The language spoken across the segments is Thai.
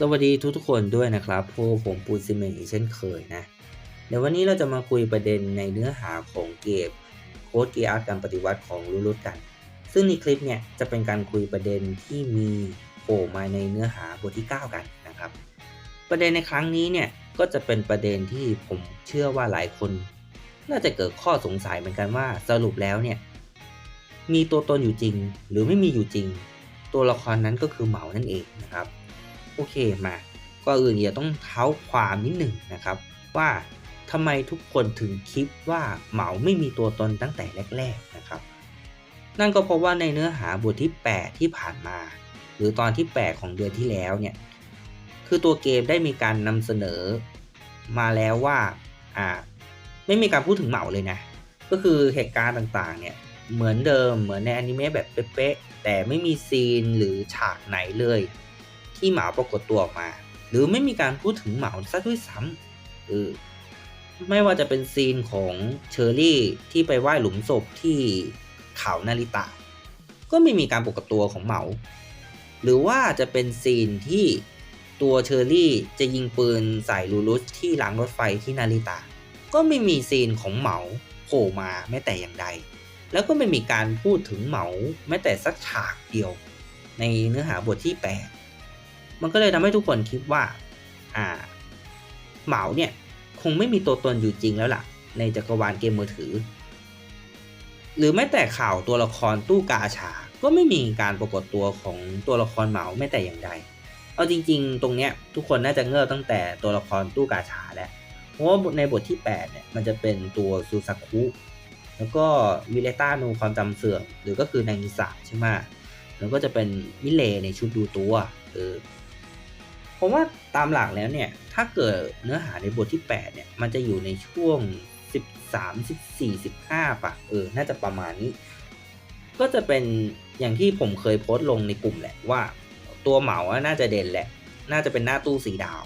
สวัสดีทุกทุกคนด้วยนะครับพวกผมปูนซีเมนต์อีกเช่นเคยนะเดี๋ยววันนี้เราจะมาคุยประเด็นในเนื้อหาของเกมโค้ดเกียร์การปฏิวัติของลูรุตกัน ซึ่งในคลิปเนี่ยจะเป็นการคุยประเด็นที่มีโผล่มาในเนื้อหาบทที่ 9 กันนะครับ ประเด็นในครั้งนี้เนี่ยก็จะเป็นประเด็นที่ผมเชื่อว่าหลายคน น่าจะเกิดข้อสงสัยเหมือนกันว่าสรุปแล้วเนี่ยมีตัวตนอยู่จริงหรือไม่มีอยู่จริง ตัวละครนั้นก็คือเหมานั่นเองนะครับ โอเคมาก็อื่นอย่าต้องเท้าความนิดหนึ่งนะครับ ว่าทำไมทุกคนถึงคิดว่าเหมาไม่มีตัวตนตั้งแต่แรก ๆนะครับ นั่นก็เพราะว่าในเนื้อหาบทที่ 8 ที่ผ่านมา หรือตอนที่ 8 ของเดือนที่แล้วเนี่ยคือตัวเกมได้มีการนำเสนอมาแล้วว่าอ่าไม่มีการพูดถึงเหมาเลยนะ ก็คือเหตุการณ์ต่างๆเนี่ยเหมือนเดิมเหมือนในอนิเมะแบบเป๊ะๆแต่ไม่มีซีนหรือฉากไหนเลย ที่หมาปรากฏตัวออกมา หรือไม่มีการพูดถึงเหมาซะด้วยซ้ำเออไม่ว่าจะเป็นซีนของเชอร์รี่ที่ไปไหว้หลุมศพที่เขานาริตะ ก็ไม่มีการปรากฏตัวของเหมา หรือว่าจะเป็นซีนที่ตัวเชอร์รี่จะยิงปืนใส่ลูรุสที่หลังรถไฟที่นาริตะ ก็ไม่มีซีนของเหมาโผล่มาแม้แต่อย่างใด แล้วก็ไม่มีการพูดถึงเหมาแม้แต่สักฉากเดียว ในเนื้อหาบทที่ 8 มันก็เลยทำให้ทุกคนคิดว่า อ่า เหมาเนี่ย คงไม่มีตัวตนอยู่จริงแล้วล่ะ ในจักรวาลเกมมือถือ หรือแม้แต่ข่าวตัวละครตู้กาชา ก็ไม่มีการปรากฏตัวของตัวละครเหมาแม้แต่อย่างใด เอาจริง ๆ ตรงเนี้ยทุกคนน่าจะเงือตั้งแต่ตัวละครตู้กาชาแล้ว เพราะว่าในบทที่ 8 เนี่ย มันจะเป็นตัวซูซาคุแล้วก็วิเลต้านูความจำเสื่อมหรือก็คือนางิสาใช่ไหมแล้วก็จะเป็นมิเลในชุดดูตัว เออ เพราะว่าตามหลักแล้วเนี่ย ถ้าเกิดเนื้อหาในบทที่ 8 เนี่ย มันจะอยู่ในช่วง 13 14 15ป่ะ เออ น่าจะประมาณนี้ ก็จะเป็นอย่างที่ผมเคยโพสต์ลงในกลุ่มแหละว่า ตัวเหมาน่าจะเด่นแหละ น่าจะเป็นหน้าตู้สีดาว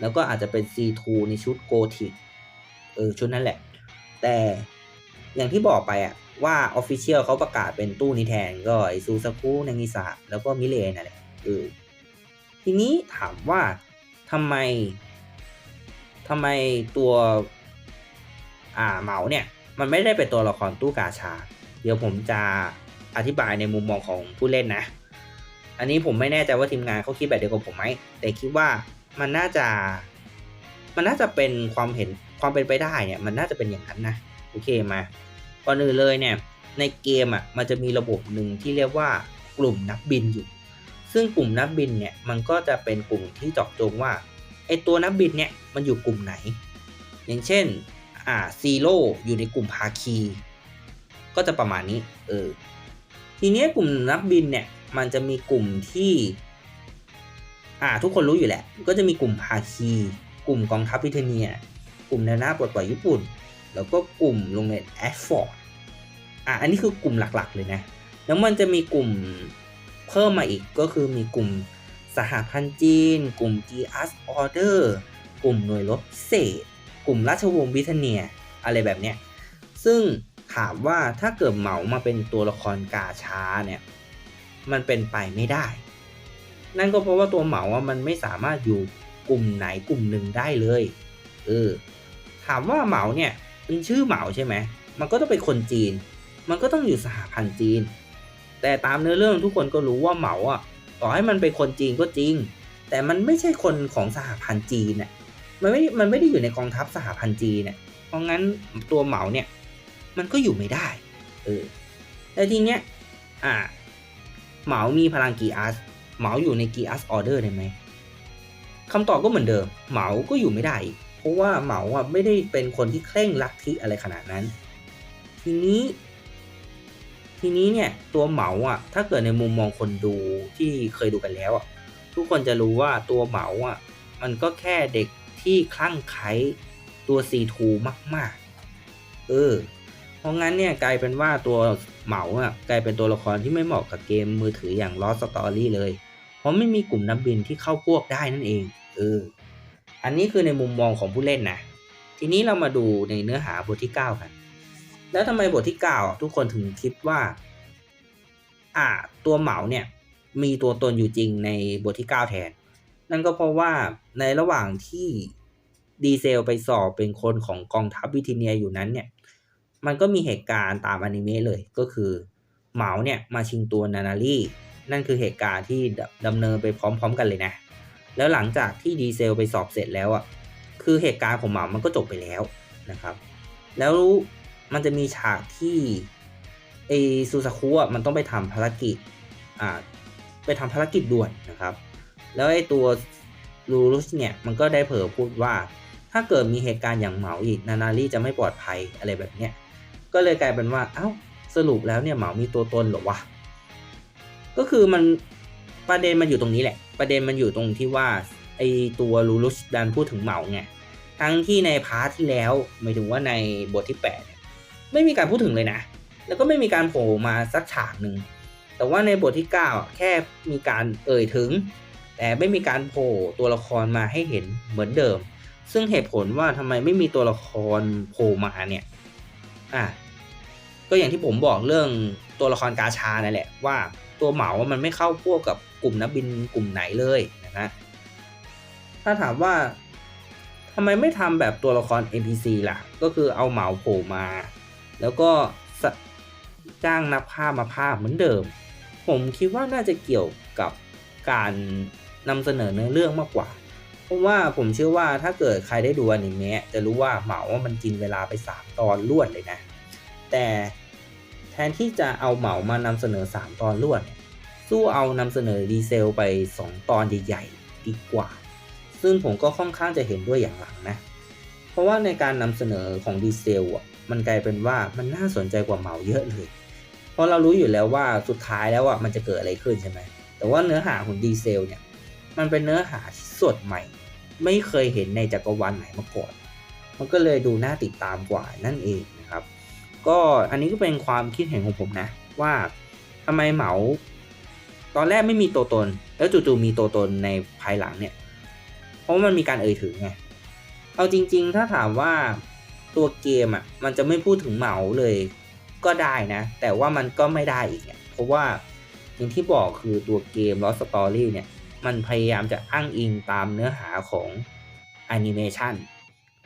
แล้วก็อาจจะเป็น C2 ในชุดโกธิกเออ ชุดนั้นแหละ แต่อย่างที่บอกไปอะว่าออฟฟิเชียลเขาประกาศเป็นตู้นี้แทนก็ไอซูซากุนางิสาแล้วก็มิเลนั่นแหละเออ ทีนี้ถามว่าทำไมทำไมตัวอ่าเหมาเนี่ย มันไม่ได้เป็นตัวละครตู้กาชา เดี๋ยวผมจะอธิบายในมุมมองของผู้เล่นนะ อันนี้ผมไม่แน่ใจว่าทีมงานเขาคิดแบบเดียวกับผมไหม แต่คิดว่ามันน่าจะ มันน่าจะเป็นความเห็นความเป็นไปได้เนี่ย มันน่าจะเป็นอย่างนั้นนะ โอเคมา ก่อนอื่นเลยเนี่ย ในเกมอะ มันจะมีระบบหนึ่งที่เรียกว่ากลุ่มนักบินอยู่ ซึ่งกลุ่มนักบินเนี่ยมันก็จะเป็นกลุ่มที่เจาะจงว่าไอตัวนักบินเนี่ยมันอยู่กลุ่มไหน อย่างเช่นอ่าซีโร่อยู่ในกลุ่มภาคี ก็จะประมาณนี้เออทีนี้กลุ่มนักบินเนี่ยมันจะมีกลุ่มที่อ่าทุกคนรู้อยู่แหละ ก็จะมีกลุ่มภาคี กลุ่มกองทัพบริเทเนีย กลุ่มแนวหน้าปลดปล่อยญี่ปุ่น แล้วก็กลุ่มโรงเรียนแอชฟอร์ดอะอันนี้คือกลุ่มหลักๆเลยนะ แล้วมันจะมีกลุ่ม เพิ่มมาอีกก็คือมีกลุ่มสหพันธ์จีน กลุ่ม g s Order กลุ่มหน่วยรบพิเศษ กลุ่มราชวงศ์บริเทเนีย อะไรแบบเนี้ย ซึ่งถามว่าถ้าเกิดเหมามาเป็นตัวละครกาชาเนี่ย มันเป็นไปไม่ได้ นั่นก็เพราะว่าตัวเหมาว่ามันไม่สามารถอยู่กลุ่มไหนกลุ่มหนึ่งได้เลย เออ ถามว่าเหมาเนี่ยเป็นชื่อเหมาใช่ไหม มันก็ต้องเป็นคนจีน มันก็ต้องอยู่สหพันธ์จีน แต่ตามเนื้อเรื่องทุกคนก็รู้ว่าเหมาอะต่อให้มันเป็นคนจีนก็จริง แต่มันไม่ใช่คนของสหพันธ์จีนน่ะมันไม่ มันไม่ได้อยู่ในกองทัพสหพันธ์จีนเนี่ยเพราะงั้นตัวเหมาเนี่ยมันก็อยู่ไม่ได้เออแต่ทีเนี้ยอ่าเหมามีพลังกีอาร์สเหมาอยู่ในกีอาร์สออเดอร์ได้ไหมคำตอบก็เหมือนเดิม เหมาก็อยู่ไม่ได้ เพราะว่าเหมาอะไม่ได้เป็นคนที่เคร่งลัทธิอะไรขนาดนั้น ทีนี้ ทีนี้เนี่ยตัวเหมาอะถ้าเกิดในมุมมองคนดูที่เคยดูกันแล้วอะทุกคนจะรู้ว่าตัวเหมาอะมันก็แค่เด็กที่คลั่งไคล้ตัว C2 มาก ๆ เออ เพราะงั้นเนี่ยกลายเป็นว่าตัวเหมาอะกลายเป็นตัวละครที่ไม่เหมาะกับเกมมือถืออย่าง Lost Story เลย เพราะไม่มีกลุ่มนักบินที่เข้าพวกได้นั่นเอง เออ อันนี้คือในมุมมองของผู้เล่นนะ ทีนี้เรามาดูในเนื้อหาบทที่ 9 กัน แล้วทำไมบทที่ 9 ทุกคนถึงคิดว่า อ่า ตัวเหมาเนี่ย มีตัวตนอยู่จริงในบทที่ 9 แทน นั่นก็เพราะว่าในระหว่างที่ดีเซลไปสอบเป็นคนของกองทัพวิทิเนียอยู่นั้นเนี่ย มันก็มีเหตุการณ์ตามอนิเมะเลยก็คือเหมาเนี่ยมาชิงตัวนานารีนั่นคือเหตุการณ์ที่ดดำเนินไปพร้อม ๆ กันเลยนะ แล้วหลังจากที่ดีเซลไปสอบเสร็จแล้วอะคือเหตุการณ์ของเหมามันก็จบไปแล้วนะครับ แล้ว มันจะมีฉากที่ไอซูซาคุอะมันต้องไปทำภารกิจอ่าไปทำภารกิจด่วนนะครับ แล้วไอตัวลูรุสเนี่ยมันก็ได้เผลอพูดว่า ถ้าเกิดมีเหตุการณ์อย่างเหมาอีกนานารีจะไม่ปลอดภัยอะไรแบบเนี้ยก็เลยกลายเป็นว่าเอ้าสรุปแล้วเนี่ยเหมามีตัวตนหรอวะก็คือมันประเด็นมันอยู่ตรงนี้แหละ ประเด็นมันอยู่ตรงที่ว่าไอตัวลูรุสดันพูดถึงเหมาไงทั้งที่ในพาร์ทที่แล้วหมายถึงว่าในบทที่8 ไม่มีการพูดถึงเลยนะ แล้วก็ไม่มีการโผล่มาสักฉากหนึ่ง แต่ว่าในบทที่ 9 แค่มีการเอ่ยถึง แต่ไม่มีการโผล่ตัวละครมาให้เห็นเหมือนเดิม ซึ่งเหตุผลว่าทำไมไม่มีตัวละครโผล่มาเนี่ย อะ ก็อย่างที่ผมบอกเรื่องตัวละครกาชานั่นแหละว่าตัวเหมามันไม่เข้าพวกกับกลุ่มนักบินกลุ่มไหนเลยนะฮะถ้าถามว่าทำไมไม่ทำแบบตัวละคร NPC ล่ะ ก็คือเอาเหมาโผล่มา แล้วก็จ้างนักภาพมาภาพเหมือนเดิม ผมคิดว่าน่าจะเกี่ยวกับการนำเสนอเนื้อเรื่องมากกว่า เพราะว่าผมเชื่อว่าถ้าเกิดใครได้ดูอนิเมะจะรู้ว่าเหมาว่ามันกินเวลาไป3ตอนรวดเลยนะ แต่แทนที่จะเอาเหมามานำเสนอ 3 ตอนรวดเนี่ยสู้เอานำเสนอดีเซลไป 2 ตอนใหญ่ๆดีกว่า ซึ่งผมก็ค่อนข้างจะเห็นด้วยอย่างหลังนะ เพราะว่าในการนำเสนอของดีเซลอะ มันกลายเป็นว่ามันน่าสนใจกว่าเหมาเยอะเลย เพราะเรารู้อยู่แล้วว่าสุดท้ายแล้วอะมันจะเกิดอะไรขึ้นใช่ไหม แต่ว่าเนื้อหาของดีเซลเนี่ย มันเป็นเนื้อหาที่สดใหม่ ไม่เคยเห็นในจักรวาลไหนมาก่อน มันก็เลยดูน่าติดตามกว่านั่นเองนะครับ ก็อันนี้ก็เป็นความคิดเห็นของผมนะ ว่าทำไมเหมา ตอนแรกไม่มีตัวตน แล้วจู่ๆมีตัวตนในภายหลังเนี่ย เพราะมันมีการเอ่ยถึงไง เอาจริง ๆ ถ้าถามว่า ตัวเกมอะมันจะไม่พูดถึงเหมาเลยก็ได้นะ แต่ว่ามันก็ไม่ได้อีกเนี่ยเพราะว่าอย่างที่บอกคือตัวเกม Lost Story เนี่ยมันพยายามจะอ้างอิงตามเนื้อหาของแอนิเมชัน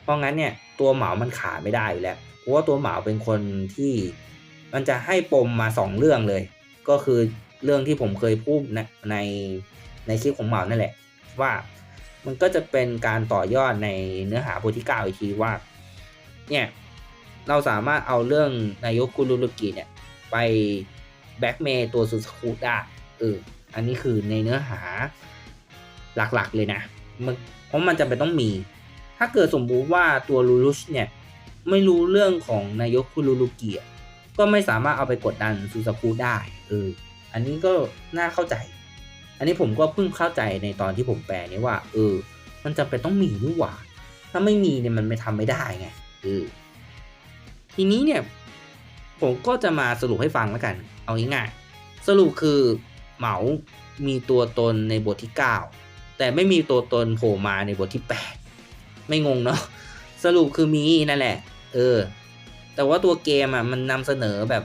เพราะงั้นเนี่ยตัวเหมามันขาดไม่ได้อยู่แล้วเพราะว่าตัวเหมาเป็นคนที่มันจะให้ปมมาสองเรื่องเลย ก็คือเรื่องที่ผมเคยพูดในในในคลิปของเหมานั่นแหละว่ามันก็จะเป็นการต่อยอดในเนื้อหาบทที่9อีกทีว่า เนี่ยเราสามารถเอาเรื่องนายกกุลุรุกิเนี่ยไปแบ็กเมย์ตัวซูซาคุได้เอออันนี้คือในเนื้อหาหลักๆเลยนะมันเพราะมันจะเป็นต้องมี ถ้าเกิดสมมุติว่าตัวลูรุชเนี่ยไม่รู้เรื่องของนายกคุรุรุกิก็ไม่สามารถเอาไปกดดันซูซาคุได้เอออันนี้ก็น่าเข้าใจ อันนี้ผมก็เพิ่งเข้าใจในตอนที่ผมแปลนี่ว่า เออ มันจำเป็นต้องมีนี่หว่า ถ้าไม่มีเนี่ยมันไม่ทำไม่ได้ไง ทีนี้เนี่ย ผมก็จะมาสรุปให้ฟังแล้วกัน เอาง่ายๆสรุปคือเหมามีตัวตนในบทที่ 9 แต่ไม่มีตัวตนโผล่มาในบทที่ 8 ไม่งงเนาะสรุปคือมีนั่นแหละ เออ แต่ว่าตัวเกมอะมันนำเสนอแบบ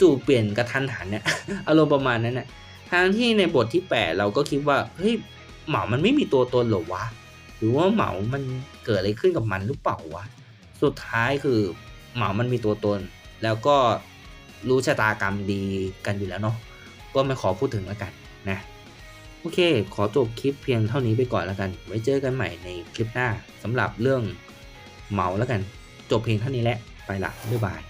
จู่ๆเปลี่ยนกระทันหันเนี่ยอารมณ์ประมาณนั้นน่ะทางที่ในบทที่ 8 เราก็คิดว่าเฮ้ยเหมามันไม่มีตัวตนหรอวะ หรือว่าเหมามันเกิดอะไรขึ้นกับมันหรือเปล่าวะ สุดท้ายคือเหมามันมีตัวตน แล้วก็รู้ชะตากรรมดีกันอยู่แล้วเนาะ ก็ไม่ขอพูดถึงแล้วกันนะ โอเค ขอจบคลิปเพียงเท่านี้ไปก่อนแล้วกัน ไว้เจอกันใหม่ในคลิปหน้าสำหรับเรื่องเหมาแล้วกัน จบเพียงเท่านี้แหละ ไปละบ๊ายบาย